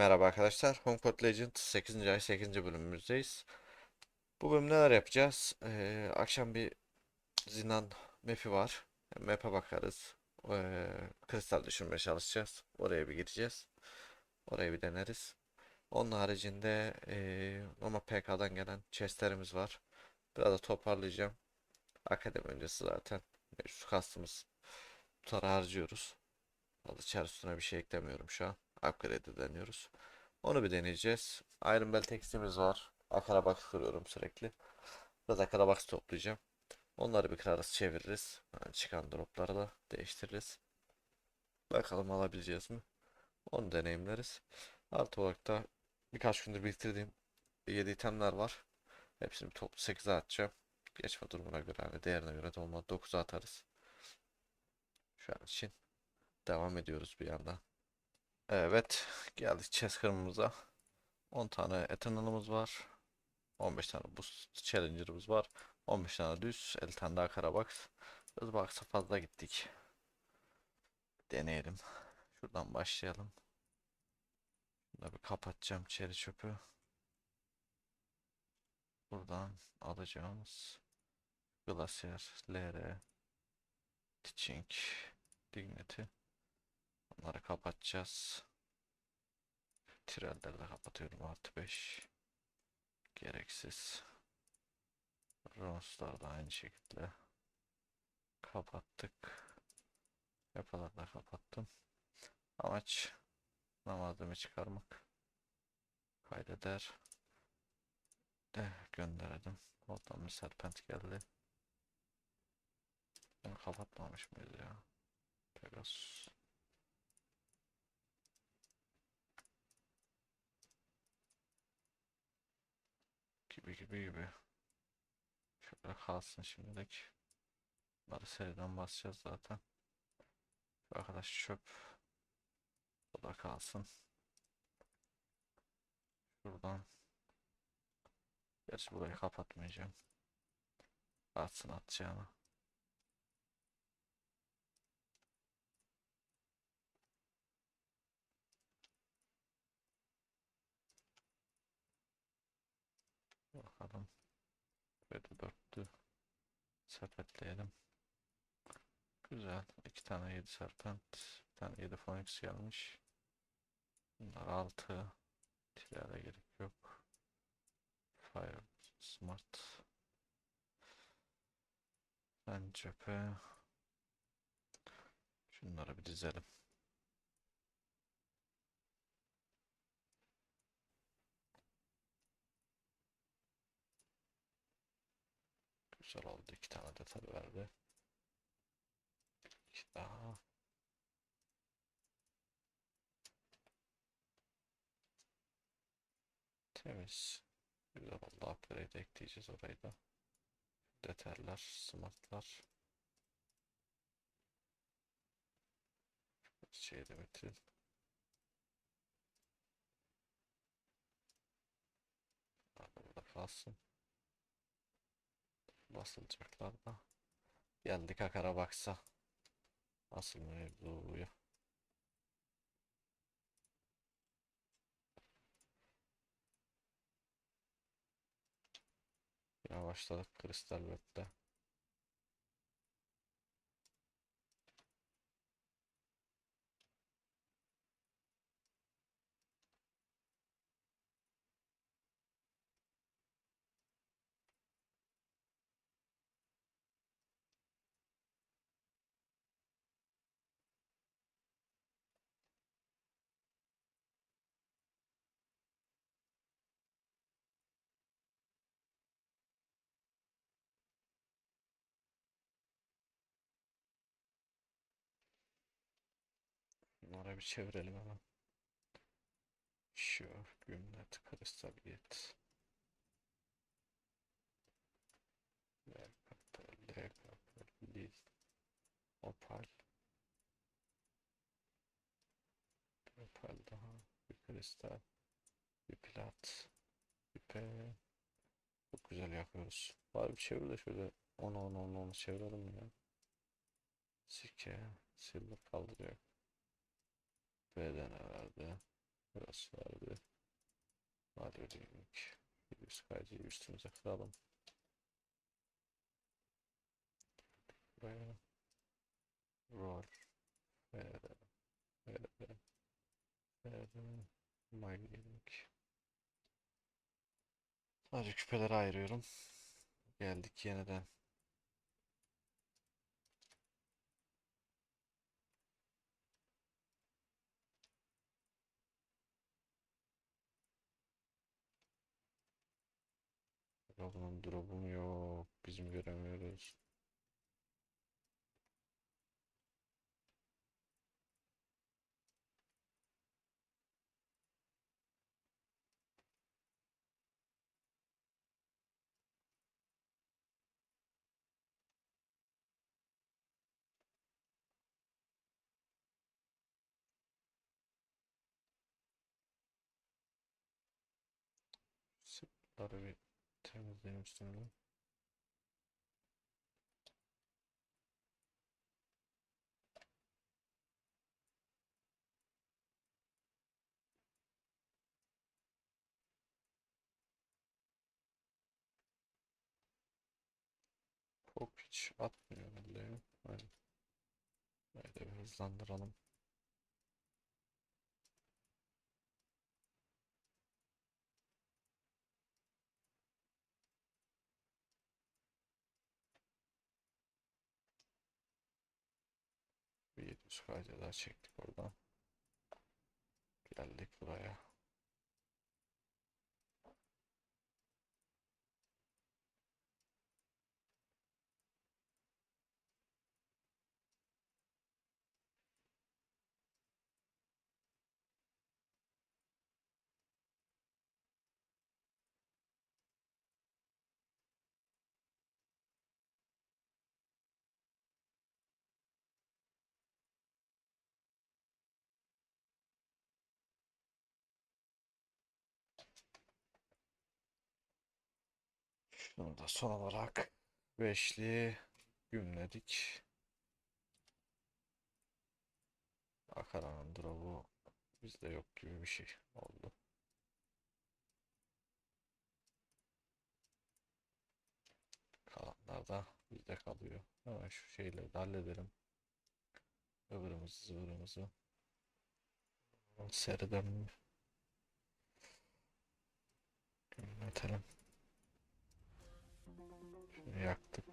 Merhaba arkadaşlar. HomeCode Legend 8. ay 8. bölümümüzdeyiz. Bu bölüm neler yapacağız? Ee, akşam bir zindan map'i var. Map'e bakarız. Ee, kristal düşürmeye çalışacağız. Oraya bir gideceğiz. Orayı bir deneriz. Onun haricinde ee, ama PK'dan gelen chestlerimiz var. Biraz da toparlayacağım. Akademi öncesi zaten. Mevcut kastımız. Tutarı harcıyoruz. Vallahi içeri üstüne bir şey eklemiyorum şu an. Upgrade'e deniyoruz. Onu bir deneyeceğiz. Iron Belt X'imiz var. Akarabox kırıyorum sürekli. Biraz Akarabox toplayacağım. Onları bir kırarız çeviririz. Yani çıkan dropları da değiştiririz. Bakalım alabileceğiz mi? Onu deneyimleriz. Artı olarak da birkaç gündür biriktirdiğim 7 itemler var. Hepsini toplu 8'e atacağım. Geçme durumuna göre hani değerine göre de olmadı 9'a atarız. Şu an için devam ediyoruz bir yandan. Evet, geldik chest kırmımıza. 10 tane Eternal'ımız var. 15 tane Boost Challenger'ımız var. 15 tane düz, 50 tane daha Karabox. Hız box'a fazla gittik. Deneyelim. Şuradan başlayalım. Şunu bir kapatacağım çeri çöpü. Buradan alacağımız Glacier, LR, Teaching, Dignity. Bunları kapatacağız. Tirelleri de kapatıyorum artı 5. Gereksiz. Ronslar da aynı şekilde. Kapattık. Yapaları da kapattım. Amaç malzeme çıkarmak. Kaydeder. De gönderdim. Oradan bir serpent geldi. Bunu kapatmamış mıyız ya? Pegasus. Gibi gibi gibi. Şöyle kalsın şimdilik. Bunları seriden basacağız zaten. Şu arkadaş çöp. O da kalsın. Şuradan. Gerçi burayı kapatmayacağım. Atsın atacağını. Bakalım. Böyle dörtlü sepetleyelim. Güzel. İki tane 7 serpent. Bir tane 7 phoenix gelmiş. Bunlar 6. Tirada gerek yok. Fire smart. Ben cephe. Şunları bir dizelim. Güzel oldu. İki tane de tabi verdi. İki daha. Temiz. Güzel oldu. Upgrade ekleyeceğiz orayı da. Detaylar, smartlar. Şeyi de bitirin. Burada kalsın. Basılacaklar da. Geldik Akara baksa. Asıl mevzuya. Yine başladık kristal web'de. Bunları bir çevirelim hemen. Şu gümlet kristal git. L kapı, L kapı, Liz, Opal. Opal daha, bir kristal, bir plat, bir P. Çok güzel yapıyoruz. Bari bir çevir de şöyle 10 10 10 10 çevirelim ya. Sike, silver kaldırıyor. B'de ne verdi? Burası vardı. Hadi ödeyimlik. 700 kaycıyı üstümüze kıralım. Buraya. Roll. Fere. Fere. Fere. Mining. Sadece küpeleri ayırıyorum. Geldik yeniden. Bunun drop'um yok. Bizim göremiyoruz. Sıkları bir temizleyeyim üstünü. Pop hiç atmıyor herhalde. Aynen. Böyle bir hızlandıralım. 700 kaydı daha çektik oradan. Geldik buraya. Şunu da son olarak beşli gümledik. Akaranın drop'u bizde yok gibi bir şey oldu. Kalanlar da bizde kalıyor. Hemen şu şeyleri de halledelim. Öbürümüzü zıvırımızı. Seriden mi? Gümletelim. Yaktık.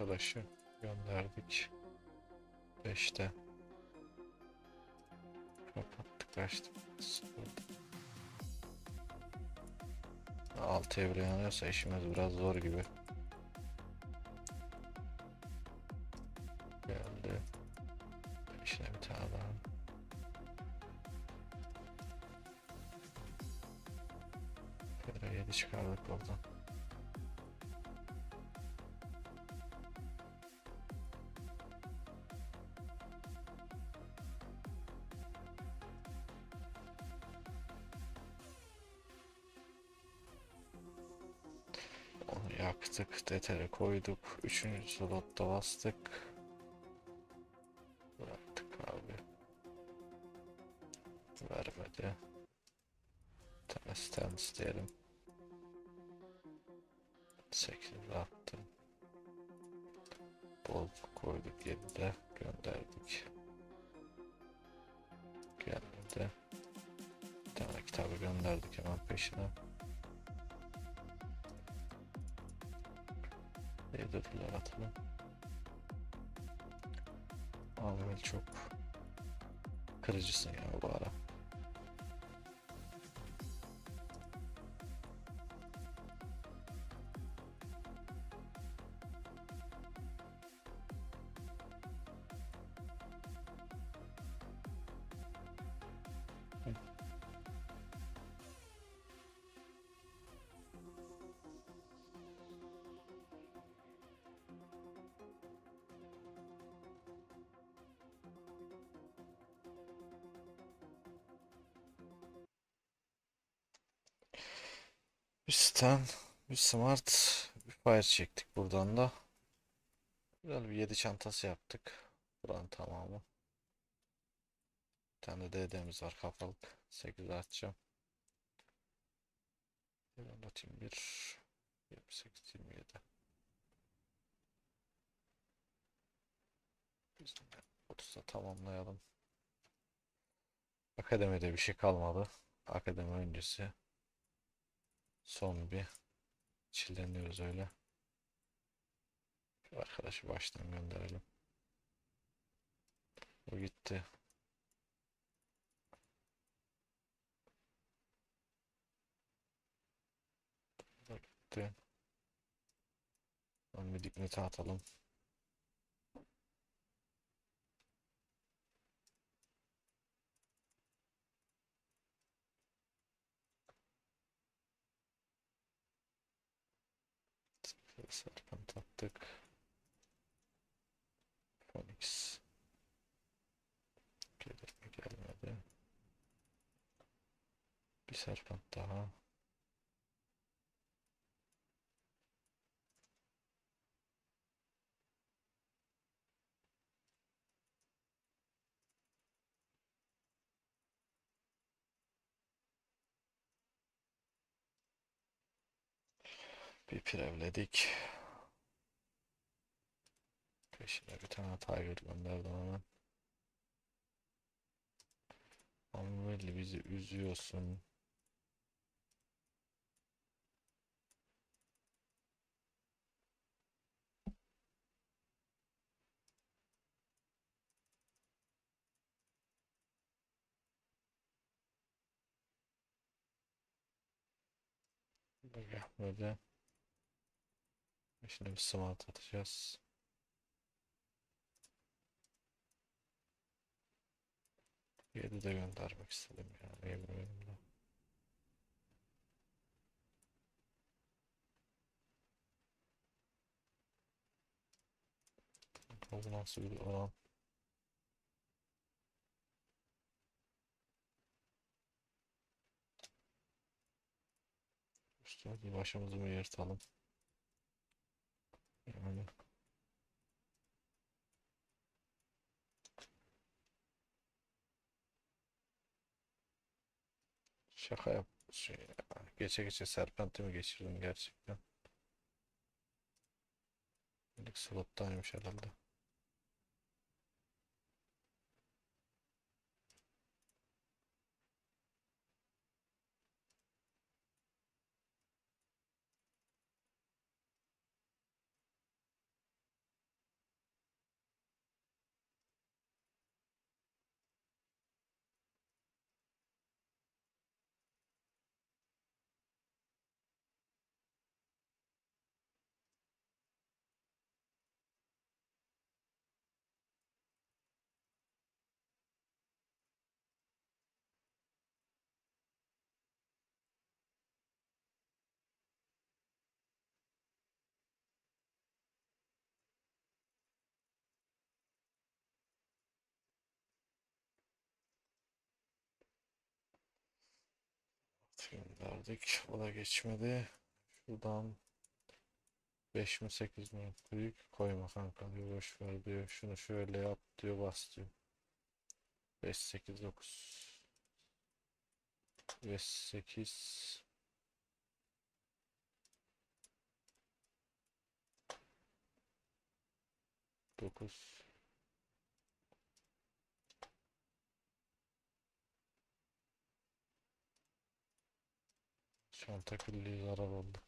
Arkadaşı gönderdik. 5'te. Kapattık açtık. Sıfırda. 6 evre yanıyorsa işimiz biraz zor gibi. Onu yaktık, detere koyduk. Üçüncü slotta bastık. Bıraktık abi. Vermedi. Bir tane stand Yedirdiler atalım. Amel çok kırıcısın ya bu ara. Bir stand, bir smart, bir fire çektik buradan da. Güzel bir 7 çantası yaptık. Buranın tamamı. Bir tane de DD'miz var kafalık. 8 atacağım. Hemen atayım 1 28 27. Biz de 30'da tamamlayalım. Akademide bir şey kalmadı. Akademi öncesi son bir çilleniyoruz öyle. Şu arkadaşı baştan gönderelim. O gitti. O gitti. Lan bir dignite atalım. Serpent attık. Phoenix. Gelir mi gelmedi. Bir serpent daha. Bir pirevledik. Peşine bir tane Tiger gönderdim hemen. Ama belli bizi üzüyorsun. Böyle böyle. Şimdi bir smart atacağız. Yedi de göndermek istedim ya. Niye bilmiyorum da. Bu nasıl bir oran? Üstümüzü başımızı mı yırtalım? Yani şaka yap. Şey, ya, geçe geçe Serpent'i mi geçirdim gerçekten? İlk slottaymış herhalde. Gönderdik. O da geçmedi. Şuradan 5 mi 8 mi büyük koyma kanka diyor. Boş ver diyor. Şunu şöyle yap diyor. Bas diyor. 5 8 9 5 8 9 Çanta külliği zarar oldu.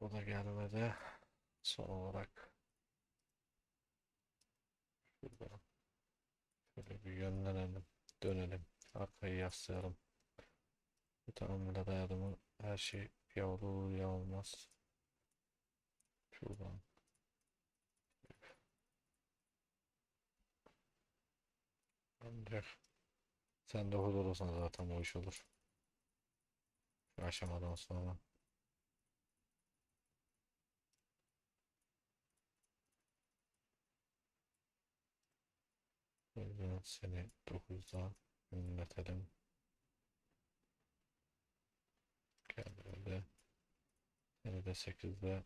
O da gelmedi. Son olarak şuradan şöyle bir yönlenelim. Dönelim. Arkayı yaslayalım. Bir tahammüle dayadı her şey ya olur ya olmaz. Şuradan. Ancak sen de huzur olsan zaten o iş olur. Şu aşamadan sonra. Buradan seni 9'da yönetelim. Gel böyle. Seni de 8'de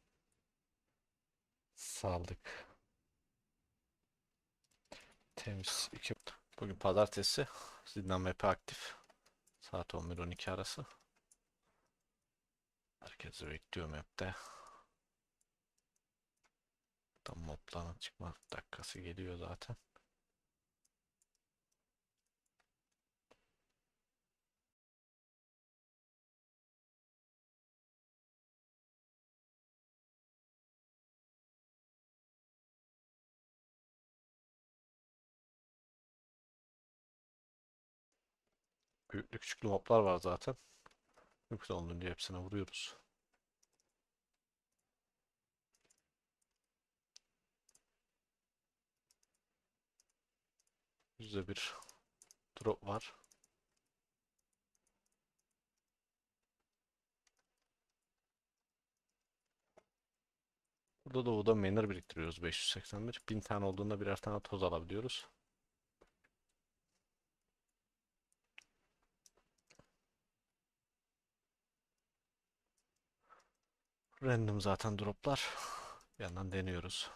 saldık. Temiz. iki. Bugün pazartesi. Zindan map aktif. Saat 11-12 arası. Herkesi bekliyorum map'te. Tam mobların çıkma dakikası geliyor zaten. Büyüklü küçüklü moblar var zaten. Mümkün olduğunca hepsine vuruyoruz. Yüzde bir drop var. Burada da Uda Manor biriktiriyoruz 581. 1000 tane olduğunda birer tane toz alabiliyoruz. Random zaten droplar. Bir yandan deniyoruz.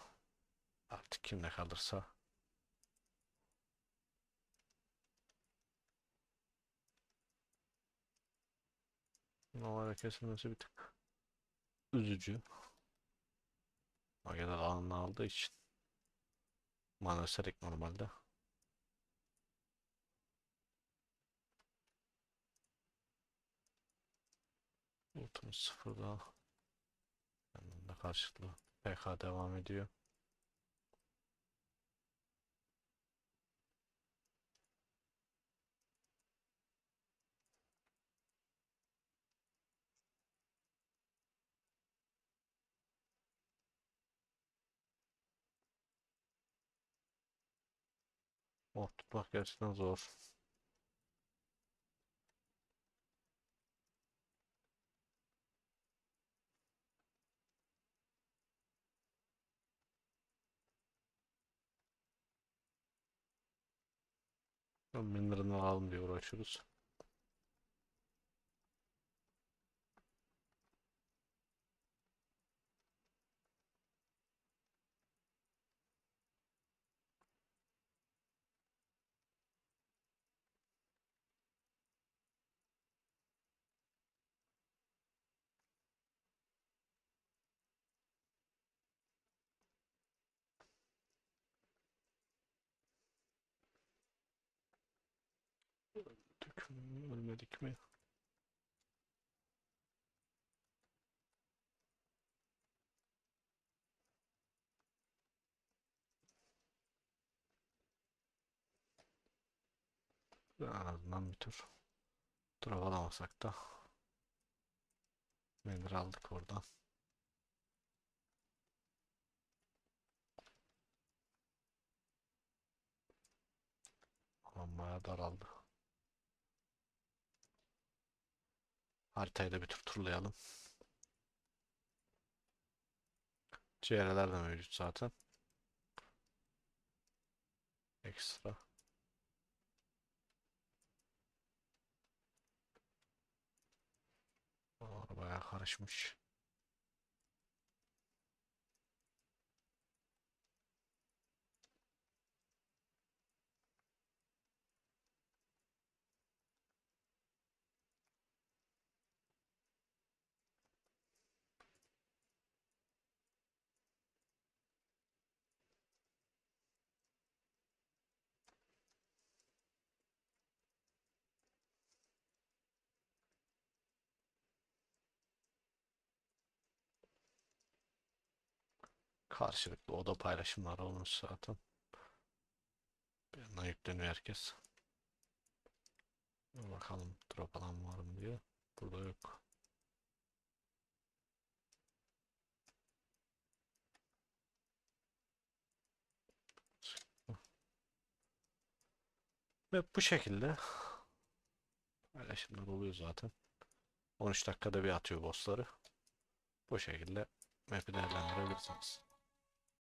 Artık kimde kalırsa. Normalde kesilmesi bir tık üzücü. Mageler alanını aldığı için. Mana normalde. Ultumuz sıfırda. Karşılıklı PK devam ediyor. Mob tutmak gerçekten zor. Minlerini alalım diye uğraşıyoruz. Ölmedik mi? En bir tur. Drop alamasak da. Menir aldık oradan. Alan bayağı daraldı. Haritayı da bir tur turlayalım. CR'ler de mevcut zaten. Ekstra. Bayağı karışmış. Karşılıklı oda paylaşımları olmuş zaten. Bir yükleniyor herkes. Bakalım drop alan var mı diye. Burada yok. Ve bu şekilde paylaşımlar oluyor zaten. 13 dakikada bir atıyor bossları. Bu şekilde map'i değerlendirebilirsiniz.